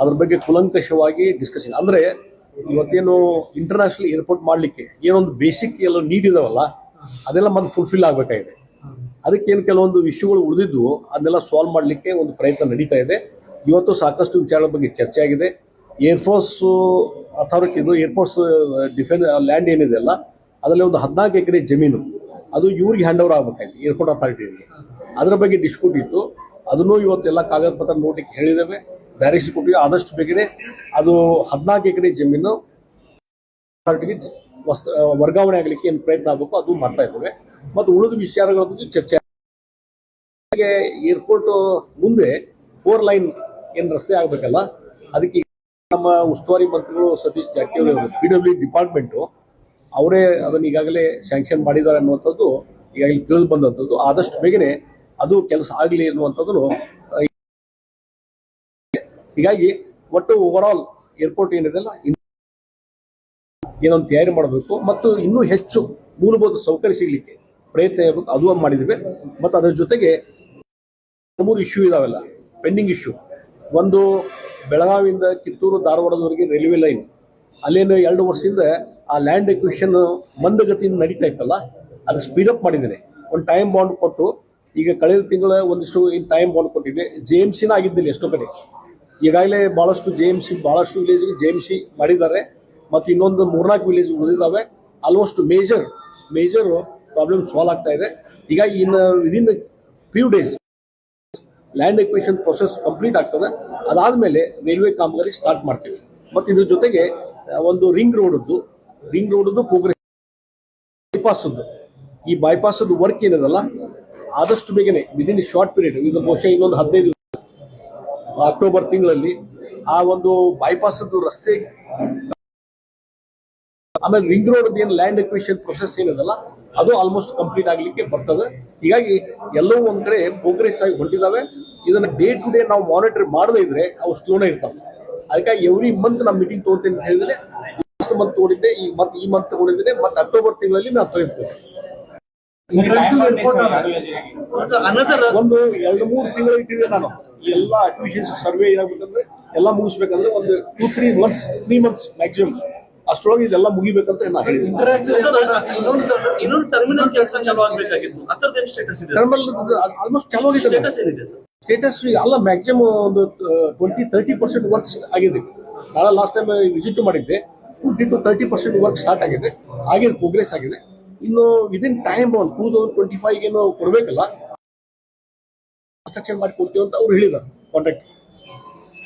ಅದ್ರ ಬಗ್ಗೆ ಕುಲಂಕಷವಾಗಿ ಡಿಸ್ಕಷನ್ ಅಂದ್ರೆ ಇವತ್ತೇನು ಇಂಟರ್ನ್ಯಾಷನಲ್ ಏರ್ಪೋರ್ಟ್ ಮಾಡಲಿಕ್ಕೆ ಏನೊಂದು ಬೇಸಿಕ್ ಎಲ್ಲ ನೀಡ್ ಇದಾವಲ್ಲ, ಅದೆಲ್ಲ ಮತ್ತೆ ಫುಲ್ಫಿಲ್ ಆಗಬೇಕಾಗಿದೆ. ಅದಕ್ಕೇನು ಕೆಲವೊಂದು ವಿಷಯಗಳು ಉಳಿದಿದ್ದು, ಅದನ್ನೆಲ್ಲ ಸಾಲ್ವ್ ಮಾಡಲಿಕ್ಕೆ ಒಂದು ಪ್ರಯತ್ನ ನಡೀತಾ ಇದೆ. ಇವತ್ತು ಸಾಕಷ್ಟು ವಿಚಾರಗಳ ಬಗ್ಗೆ ಚರ್ಚೆ ಆಗಿದೆ. Air force authority air force defence land ಏನಿದೆ ಅಲ್ಲ, ಅದರಲ್ಲಿ ಒಂದು ಹದಿನಾಲ್ಕು ಎಕರೆ ಜಮೀನು, ಅದು ಇವ್ರಿಗೆ ಹ್ಯಾಂಡ್ ಓವರ್ ಆಗಬೇಕಾಯ್ತು ಏರ್ಪೋರ್ಟ್ ಅಥಾರಿಟಿಗೆ ಅದರ ಬಗ್ಗೆ ಡಿಸ್ಪ್ಯೂಟ್ ಇತ್ತು. ಅದನ್ನು ಇವತ್ತೆಲ್ಲ ಕಾಗದ ಪತ್ರ ನೋಡಲಿಕ್ಕೆ ಹೇಳಿದ್ದೇವೆ. ಡೈರೆಕ್ಷನ್ ಕೊಟ್ಟಿವಿ ಆದಷ್ಟು ಬೇಗನೆ ಅದು ಹದಿನಾಲ್ಕು ಎಕರೆ ಜಮೀನು ಅಥಾರಿಟಿಗೆ ವರ್ಗಾವಣೆ ಆಗಲಿಕ್ಕೆ ಏನು ಪ್ರಯತ್ನ ಆಗಬೇಕು ಅದು ಮಾಡ್ತಾ ಇದ್ದೇವೆ. ಮತ್ತು ಉಳಿದ ವಿಚಾರಗಳ ಬಗ್ಗೆ ಚರ್ಚೆ ಏರ್ಪೋರ್ಟ್ ಮುಂದೆ ಫೋರ್ ಲೈನ್ ಏನು ರಸ್ತೆ ಆಗಬೇಕಲ್ಲ, ಅದಕ್ಕೆ ನಮ್ಮ ಉಸ್ತುವಾರಿ ಮಂತ್ರಿಗಳು ಸತೀಶ್ ಜಾರಕಿಹೊಳಿ ಅವರು ಪಿ ಡಬ್ಲ್ಯೂ ಡಿಪಾರ್ಟ್ಮೆಂಟು, ಅವರೇ ಅದನ್ನು ಈಗಾಗಲೇ ಸ್ಯಾಂಕ್ಷನ್ ಮಾಡಿದ್ದಾರೆ ಅನ್ನುವಂಥದ್ದು ಈಗಾಗಲೇ ತಿಳಿದು ಬಂದಂಥದ್ದು. ಆದಷ್ಟು ಬೇಗನೆ ಅದು ಕೆಲಸ ಆಗಲಿ ಅನ್ನುವಂಥದ್ದು ಹೀಗಾಗಿ ಒಟ್ಟು ಓವರ್ ಆಲ್ ಏರ್ಪೋರ್ಟ್ ಏನಿದೆಲ್ಲ ಏನೊಂದು ತಯಾರಿ ಮಾಡಬೇಕು. ಮತ್ತು ಇನ್ನೂ ಹೆಚ್ಚು ಮೂಲಭೂತ ಸೌಕರ್ಯ ಸಿಗಲಿಕ್ಕೆ ಪ್ರಯತ್ನ ಅದು ಮಾಡಿದ್ವಿ. ಮತ್ತು ಅದರ ಜೊತೆಗೆ ಮೂರು ಇಶ್ಯೂ ಇದಾವೆಲ್ಲ ಪೆಂಡಿಂಗ್ ಇಶ್ಯೂ ಒಂದು ಬೆಳಗಾವಿಯಿಂದ ಕಿತ್ತೂರು, ಧಾರವಾಡದವರೆಗೆ ರೈಲ್ವೆ ಲೈನ್ ಅಲ್ಲೇನು ಎರಡು ವರ್ಷದಿಂದ ಆ ಲ್ಯಾಂಡ್ ಎಕ್ವಿಷನ್ ಮಂದಗತಿಯಿಂದ ನಡೀತಾ ಇತ್ತಲ್ಲ ಅದು ಸ್ಪೀಡಪ್ ಮಾಡಿದ್ದೇನೆ. ಒಂದು ಟೈಮ್ ಬಾಂಡ್ ಕೊಟ್ಟು, ಈಗ ಕಳೆದ ತಿಂಗಳ ಒಂದಿಷ್ಟು ಟೈಮ್ ಬಾಂಡ್ ಕೊಟ್ಟಿದೆ ಜೆ ಎಂ ಸಿನ ಆಗಿದ್ದಿಲ್ಲ ಎಷ್ಟೋ ಕಡೆ. ಈಗಾಗಲೇ ಭಾಳಷ್ಟು ಜೆ ಎಂ ಸಿ ಭಾಳಷ್ಟು ವಿಲೇಜ್ಗೆ ಜೆ ಎಂ ಸಿ ಮಾಡಿದ್ದಾರೆ. ಮತ್ತು ಇನ್ನೊಂದು ಮೂರ್ನಾಲ್ಕು village ಉಳಿದಿದ್ದಾವೆ almost major major problem solve ಆಗ್ತಾ ಇದೆ. ಹೀಗಾಗಿ ಇನ್ನು within few days land acquisition process complete ಆಗ್ತದೆ. ಅದಾದಮೇಲೆ ರೈಲ್ವೆ ಕಾಮಗಾರಿ ಸ್ಟಾರ್ಟ್ ಮಾಡ್ತೀವಿ. ಮತ್ತು ಇದ್ರ ಜೊತೆಗೆ ಒಂದು ರಿಂಗ್ ರೋಡದ್ದು ರಿಂಗ್ ರೋಡದ್ದು ಪ್ರೋಗ್ರೆಸ್ ಬೈಪಾಸದ್ದು ಈ ಬೈಪಾಸದ್ದು ವರ್ಕ್ ಏನದಲ್ಲ, ಆದಷ್ಟು ಬೇಗನೆ ವಿದಿನ್ ಶಾರ್ಟ್ ಪೀರಿಯಡ್ ಇದು ಬಹುಶಃ ಇನ್ನೊಂದು ಹದಿನೈದು ಅಕ್ಟೋಬರ್ ತಿಂಗಳಲ್ಲಿ ಆ ಒಂದು ಬೈಪಾಸದ್ದು ರಸ್ತೆ ಆಮೇಲೆ ರಿಂಗ್ ರೋಡ್ ಏನು ಲ್ಯಾಂಡ್ ಎಕ್ವಿಷನ್ ಪ್ರೊಸೆಸ್ ಏನಿದಲ್ಲ, ಅದು ಆಲ್ಮೋಸ್ಟ್ ಕಂಪ್ಲೀಟ್ ಆಗಲಿಕ್ಕೆ ಬರ್ತದೆ. ಹೀಗಾಗಿ ಎಲ್ಲವೂ ಒಂದ್ ಕಡೆ ಪ್ರೋಗ್ರೆಸ್ ಆಗಿ ಹೊಂಟಿದಾವೆ. ಇದನ್ನ ಡೇ ಟು ಡೇ ನಾವು ಮಾನಿಟರ್ ಮಾಡದೇ ಇದ್ರೆ ಅವು ಸ್ಲೋನೇ ಇರ್ತಾವೆ. ಅದಕ್ಕಾಗಿ ಎವ್ರಿ ಮಂತ್ ನಾವು ಮೀಟಿಂಗ್ ತಗೋತೀನಿ ಅಂತ ಹೇಳಿದ್ರೆ ಲಾಸ್ಟ್ ಮಂತ್ ತಗೊಂಡಿದ್ದೆ, ಈ ಮತ್ತೆ ಈ ಮಂತ್ ತಗೊಂಡಿದ್ದೇನೆ, ಮತ್ತೆ ಅಕ್ಟೋಬರ್ ತಿಂಗಳಲ್ಲಿ ನಾನು ತೆಗೆದುಕೊಳ್ತೀನಿ ಒಂದು ಎರಡು ಮೂರು ತಿಂಗಳು ಇಟ್ಟಿದೆ ನಾನು. ಎಲ್ಲ ಅಡ್ಮಿಷನ್ಸ್ ಸರ್ವೆ ಏನಾಗ್ಬೇಕಂದ್ರೆ ಎಲ್ಲ ಮುಗಿಸ್ಬೇಕಂದ್ರೆ ಒಂದು two three months three months maximum ಅಷ್ಟರೊಳಗೆ ಇದೆಲ್ಲ ಮುಗಿಬೇಕಂತ ನಾನು ಹೇಳಿದ್ದೀನಿ. ಇನ್ನೊಂದು ಟರ್ಮಿನಲ್ ಕೆಲಸ ಚಾಲು ಆಗ್ಬೇಕಾಗಿತ್ತು. ಅದರದ್ದೇನು ಸ್ಟೇಟಸ್ ಇದೆ? ಟರ್ಮಲ್ ಆಲ್ಮೋಸ್ಟ್ ಚಾಲು ಆಗಿದೆ. ಸ್ಟೇಟಸ್ ಎಲ್ಲ ಮ್ಯಾಕ್ಸಿಮಮ್ ಒಂದು ಟ್ವೆಂಟಿ ತರ್ಟಿ ಪರ್ಸೆಂಟ್ ವರ್ಕ್ಸ್ ಆಗಿದೆ. ನಾನು ಲಾಸ್ಟ್ ಟೈಮ್ ವಿಸಿಟ್ ಮಾಡಿದ್ದೆ. Twenty to thirty percent work start ಆಗಿದೆ. ಆಗಿದೆ ಪ್ರೋಗ್ರೆಸ್ ಆಗಿದೆ. ಇನ್ನು ವಿದಿನ್ ಟೈಮ್ ಒಂದು ಟೂ ತೌಸಂಡ್ ಟ್ವೆಂಟಿ ಫೈವ್ ಏನು ಕೊಡಬೇಕಲ್ಲ? ಕನ್ಸ್ಟ್ರಕ್ಷನ್ ಮಾಡಿ ಕೊಡ್ತೀವಿ ಅಂತ ಅವ್ರು ಹೇಳಿದ್ದಾರೆ ಕಾಂಟ್ರಾಕ್ಟ್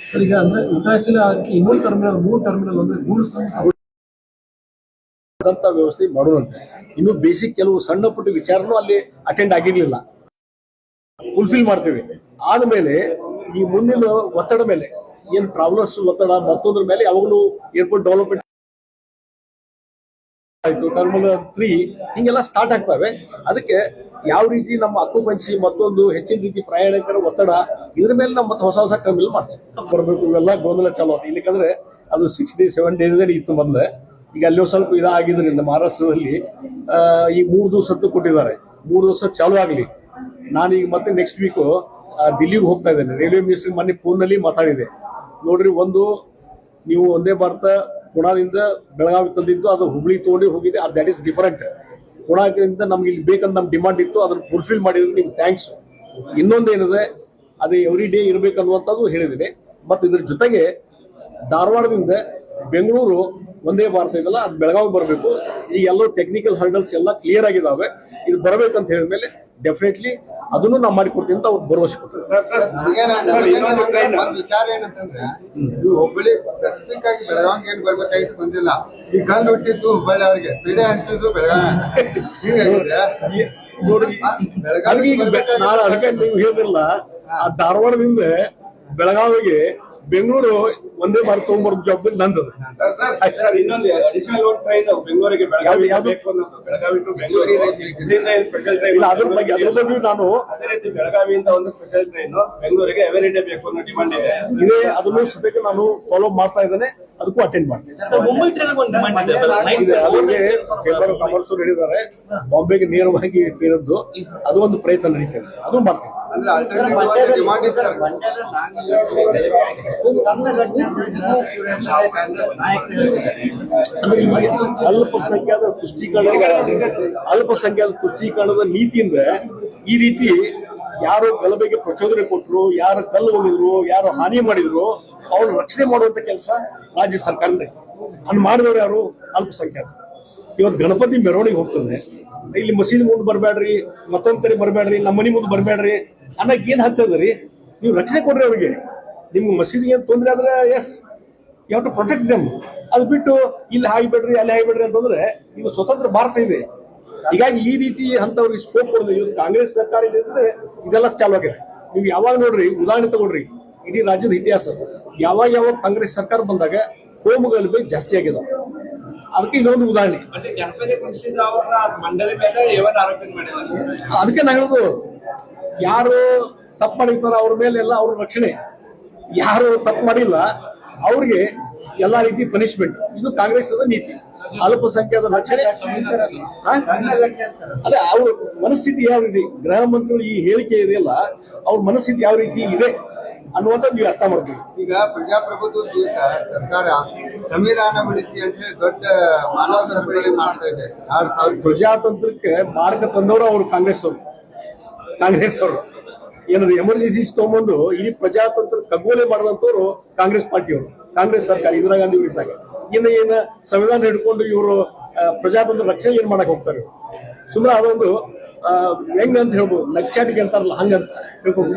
ಸರ್ ಈಗ ಅಂದ್ರೆ ಇಂಟರ್ನ್ಯಾಷನಲ್ ಹಾಕಿ ಇನ್ನೊಂದು ಟರ್ಮಿನಲ್ ಮೂರು ಟರ್ಮಿನಲ್ ಅಂದ್ರೆ ಮೂರು ಅಂತ ವ್ಯವಸ್ಥೆ ಮಾಡೋಣಂತೆ ಇನ್ನು ಬೇಸಿಕ್ ಕೆಲವು ಸಣ್ಣ ಪುಟ್ಟ ವಿಚಾರನು ಅಲ್ಲಿ ಅಟೆಂಡ್ ಆಗಿರ್ಲಿಲ್ಲ. ಫುಲ್ಫಿಲ್ ಮಾಡ್ತೀವಿ. ಆದ್ಮೇಲೆ ಈ ಮುಂದಿನ ಒತ್ತಡ ಮೇಲೆ ಏನು ಟ್ರಾವೆಲರ್ಸ್ ಒತ್ತಡ ಮತ್ತೊಂದ್ರ ಮೇಲೆ ಯಾವಾಗಲೂ ಏರ್ಪೋರ್ಟ್ ಡೆವಲಪ್ಮೆಂಟ್ ಆಯ್ತು ಟರ್ಮಲ್ ತ್ರೀ ಹಿಂಗೆಲ್ಲ ಸ್ಟಾರ್ಟ್ ಆಗ್ತವೆ. ಅದಕ್ಕೆ ಯಾವ ರೀತಿ ನಮ್ಮ ಅಕ್ಕುಪಂಚಿ ಮತ್ತೊಂದು ಹೆಚ್ಚಿನ ರೀತಿ ಪ್ರಯಾಣಿಕರ ಒತ್ತಡ, ಇದ್ರ ಮೇಲೆ ನಮ್ಮ ಮತ್ತೆ ಹೊಸ ಹೊಸ ಟರ್ಮಿನಲ್ ಮಾಡ್ತೀವಿ. ಬರಬೇಕು ಇವೆಲ್ಲ ಗೊಂದಲ ಚಾಲು ಆಯ್ತು ಇಲ್ಲಿಕಂದ್ರೆ ಅದು ಸಿಕ್ಸ್ ಡೇಸ್ ಸೆವೆನ್ ಡೇಸ್ ಇತ್ತು ಮೊದಲೇ. ಈಗ ಅಲ್ಲಿ ಸ್ವಲ್ಪ ಇದಾಗಿದ್ರಿಂದ ಮಹಾರಾಷ್ಟ್ರದಲ್ಲಿ ಈಗ ಮೂರು ದಿವಸದ್ದು ಕೊಟ್ಟಿದ್ದಾರೆ. ಮೂರು ದಿವಸ ಚಾಲು ಆಗಲಿ. ನಾನೀಗ ಮತ್ತೆ ನೆಕ್ಸ್ಟ್ ವೀಕು ದಿಲ್ಲಿಗೆ ಹೋಗ್ತಾ ಇದ್ದೇನೆ. ರೈಲ್ವೆ ಮಿನಿಸ್ಟ್ರಿ ಮೊನ್ನೆ ಫೋನ್ನಲ್ಲಿ ಮಾತಾಡಿದೆ. ನೋಡ್ರಿ, ಒಂದು, ನೀವು ಒಂದೇ ಭಾರತ ಪುಣಾದಿಂದ ಬೆಳಗಾವಿ ತಂದಿದ್ದು ಅದು ಹುಬ್ಳಿ ತೊಗೊಂಡು ಹೋಗಿದೆ. ಅದು ದ್ಯಾಟ್ ಇಸ್ ಡಿಫರೆಂಟ್ ಪುಣಾದಿಂದ ನಮ್ಗೆ ಇಲ್ಲಿ ಬೇಕಂತ ನಮ್ಮ ಡಿಮಾಂಡ್ ಇತ್ತು. ಅದನ್ನು ಫುಲ್ಫಿಲ್ ಮಾಡಿದ್ರೆ ನಿಮ್ಗೆ ಥ್ಯಾಂಕ್ಸ್ ಇನ್ನೊಂದೇನಿದೆ ಅದು ಎವ್ರಿ ಡೇ ಇರಬೇಕನ್ನುವಂಥದ್ದು ಹೇಳಿದ್ದೀನಿ. ಮತ್ತು ಇದ್ರ ಜೊತೆಗೆ ಧಾರವಾಡದಿಂದ ಬೆಂಗಳೂರು ಒಂದೇ ಭಾರತ ಇದೆಲ್ಲ ಅದು ಬೆಳಗಾವಿ ಬರಬೇಕು. ಈ ಎಲ್ಲ ಟೆಕ್ನಿಕಲ್ ಹರ್ಡಲ್ಸ್ ಎಲ್ಲ ಕ್ಲಿಯರ್ ಆಗಿದಾವೆ. ಇದು ಬರಬೇಕಂತ ಹೇಳಿದ್ಮೇಲೆ ಡೆಫಿನೆಟ್ಲಿ ಅದನ್ನು ನಾವು ಮಾಡಿಕೊಡ್ತೀವಿ ಅಂತ ಅವ್ರು ಭರವಸೆ ಕೊಡ್ತಾರೆ ವಿಚಾರ ಏನಂತಂದ್ರೆ ಇದು ಹುಬ್ಬಳ್ಳಿ ಸ್ಪೆಸಿಫಿಕ್ ಆಗಿ ಬೆಳಗಾವಿಗೆ ಏನ್ ಬರ್ಬೇಕಾಗಿತ್ತು ಬಂದಿಲ್ಲ. ಈ ಕಲ್ಲು ಹುಟ್ಟಿದ್ದು ಹುಬ್ಬಳ್ಳಿ ಅವ್ರಿಗೆ. ಪಿಡೆ ಹಂಚಿದ್ದು ಬೆಳಗಾವಿ. ಹೀಗಾಗಿದೆ ಈ- ನೋಡ್ರಿ ನನಗೆ ಈಗ ಬೆ- ನಾನು ಅದಕ್ಕೆ ನೀವು ಹೇಳಿದ್ರಲ್ಲ ಆ ಧಾರವಾಡದಿಂದ ಬೆಳಗಾವಿಗೆ ಬೆಂಗಳೂರು ಒಂದೇ ತಗೊಂಡ್ಬರ್ದು ಜವಾಬ್ದಾರಿ ನಂದದು. ಇಲ್ಲಿಂದ ಸ್ಪೆಷಲ್ ಟ್ರೈನ್ ಇಲ್ಲ ಅದ್ರ ಬಗ್ಗೆ ಅದ್ರ ಬಗ್ಗೆ ನಾನು ಬೆಳಗಾವಿಯಿಂದ ಒಂದು ಸ್ಪೆಷಲ್ ಟ್ರೈನ್ ಬೆಂಗಳೂರಿಗೆ ಎವರಿ ಡೇ ಬೇಕು ಅನ್ನೋ ಡಿಮಾಂಡ್ ಇದೆ. ಇದೇ ಅದನ್ನು ಸದ್ಯಕ್ಕೆ ನಾನು ಫಾಲೋ ಮಾಡ್ತಾ ಇದ್ದೇನೆ. ಅದಕ್ಕೂ ಅಟೆಂಡ್ ಮಾಡ್ತೀನಿ. ಮುಂಬೈ ಕೆಲವರು ಚೇಂಬರ್ ಆಫ್ ಕಾಮರ್ಸ್ ಹೇಳಿದ್ದಾರೆ. ಬಾಂಬೆಗೆ ನೇರವಾಗಿ ಇರೋದು ಅದು ಒಂದು ಪ್ರಯತ್ನ ನಡೀತಿದೆ ಅದು ಮಾಡ್ತೀನಿ. ಅಂದ್ರೆ ಅಲ್ಪಸಂಖ್ಯಾತ ತುಷ್ಟೀಕರಣದ ಅಲ್ಪಸಂಖ್ಯಾತ ತುಷ್ಟೀಕರಣದ ನೀತಿಯಿಂದ ಈ ರೀತಿ ಯಾರು ಗಲಭೆಗೆ ಪ್ರಚೋದನೆ ಕೊಟ್ಟರು ಯಾರು ಕಲ್ಲು ಹೋಗಿದ್ರು ಯಾರು ಹಾನಿ ಮಾಡಿದ್ರು, ಅವ್ರ ರಕ್ಷಣೆ ಮಾಡುವಂತ ಕೆಲಸ ರಾಜ್ಯ ಸರ್ಕಾರದ ಅದ್ ಮಾಡಿದವರು ಯಾರು? ಅಲ್ಪಸಂಖ್ಯಾತ. ಇವತ್ತು ಗಣಪತಿ ಮೆರವಣಿಗೆ ಹೋಗ್ತದೆ. ಇಲ್ಲಿ ಮಸೀದಿ ಮುಂದೆ ಬರಬೇಡ್ರಿ ಮತ್ತೊಂದ್ ಕಡೆ ಬರಬೇಡ್ರಿ ನಮ್ಮ ಮನೆ ಮುಂದೆ ಬರಬೇಡ್ರಿ ಅನ್ನಕ್ಕೆ ಏನ್ ಹಾಕ್ತದ್ರಿ ನೀವು ರಕ್ಷಣೆ ಕೊಡ್ರಿ ಅವ್ರಿಗೆ. ನಿಮ್ಗೆ ಮಸೀದಿಗೆ ಏನು ತೊಂದರೆ ಆದ್ರೆ yes you have to protect them ಅದು ಬಿಟ್ಟು ಇಲ್ಲಿ ಹಾಯ್ಬೇಡ್ರಿ ಅಲ್ಲಿ ಹಾಯ್ಬೇಡ್ರಿ ಅಂತಂದ್ರೆ ನೀವು ಸ್ವತಂತ್ರ ಭಾರತ ಇದೆ. ಹೀಗಾಗಿ ಈ ರೀತಿ ಅಂತವ್ರಿಗೆ ಸ್ಕೋಪ್ ಕೊಡೋದು ಇವತ್ತು ಕಾಂಗ್ರೆಸ್ ಸರ್ಕಾರ ಇದ್ರೆ ಇದೆಲ್ಲ ಚಾಲು ಆಗಿದೆ. ನೀವು ಯಾವಾಗ ನೋಡ್ರಿ ಉದಾಹರಣೆ ತಗೊಳ್ರಿ ಇಡೀ ರಾಜ್ಯದ ಇತಿಹಾಸ. ಯಾವಾಗ ಯಾವಾಗ ಕಾಂಗ್ರೆಸ್ ಸರ್ಕಾರ ಬಂದಾಗ ಕೋಮುಗಲಭೆ ಜಾಸ್ತಿ ಆಗಿದೆ. ಅದಕ್ಕೆ ಇದೊಂದು ಉದಾಹರಣೆ. ಅದಕ್ಕೆ ನಾನು ಹೇಳುದು ಯಾರು ತಪ್ಪು ಮಾಡಿರ್ತಾರ ಅವ್ರ ಮೇಲೆ ಎಲ್ಲ ಅವ್ರ ರಕ್ಷಣೆ. ಯಾರು ತಪ್ಪು ಮಾಡಿಲ್ಲ ಅವ್ರಿಗೆ ಎಲ್ಲಾ ರೀತಿ ಪನಿಷ್ಮೆಂಟ್ ಇದು ಕಾಂಗ್ರೆಸ್ ನೀತಿ. ಅಲ್ಪಸಂಖ್ಯಾತ ರಕ್ಷಣೆ. ಅದೇ ಅವ್ರ ಮನಸ್ಥಿತಿ ಯಾವ ರೀತಿ? ಗೃಹ ಮಂತ್ರಿಗಳು ಈ ಹೇಳಿಕೆ ಇದೆಯಲ್ಲ ಅವ್ರ ಮನಸ್ಥಿತಿ ಯಾವ ರೀತಿ ಇದೆ ಅನ್ನುವಂತ ನೀವು ಅರ್ಥ ಮಾಡ್ತೀವಿ ಈಗ ಪ್ರಜಾಪ್ರಭುತ್ವ ದಿವಸ ಸರ್ಕಾರ ಸಂವಿಧಾನ ಅಂತ ಹೇಳಿ ದೊಡ್ಡ ಮಾನವ ಸರಪಳಿ ಮಾಡ್ತಾ ಇದೆ. ಪ್ರಜಾತಂತ್ರಕ್ಕೆ ಮಾರ್ಗ ತಂದವರು ಅವರು ಕಾಂಗ್ರೆಸ್ ಅವರು ಕಾಂಗ್ರೆಸ್ ಅವರು ಏನಾದ್ರು ಎಮರ್ಜೆನ್ಸಿ ತಗೊಂಬಂದು ಇಡೀ ಪ್ರಜಾತಂತ್ರ ಕಗ್ಗೋಲೆ ಮಾಡಿದಂತವ್ರು ಕಾಂಗ್ರೆಸ್ ಪಾರ್ಟಿಯವರು, ಕಾಂಗ್ರೆಸ್ ಸರ್ಕಾರ, ಇಂದಿರಾ ಗಾಂಧಿ ಇದ್ದಾಗ ಇನ್ನು ಏನ ಸಂವಿಧಾನ ಹಿಡ್ಕೊಂಡು ಇವರು ಪ್ರಜಾತಂತ್ರ ರಕ್ಷಣೆ ಏನ್ ಮಾಡಕ್ ಹೋಗ್ತಾರೆ? ಸುಮ್ಮನೆ ಅದೊಂದು ಹೆಂಗ ಅಂತ ಹೇಳ್ಬೋದು ನಗ್ಚಾಟಿಗೆ ಅಂತಾರಲ್ಲ, ಹಂಗಂತ ತಿಳ್ಕೊಂಡು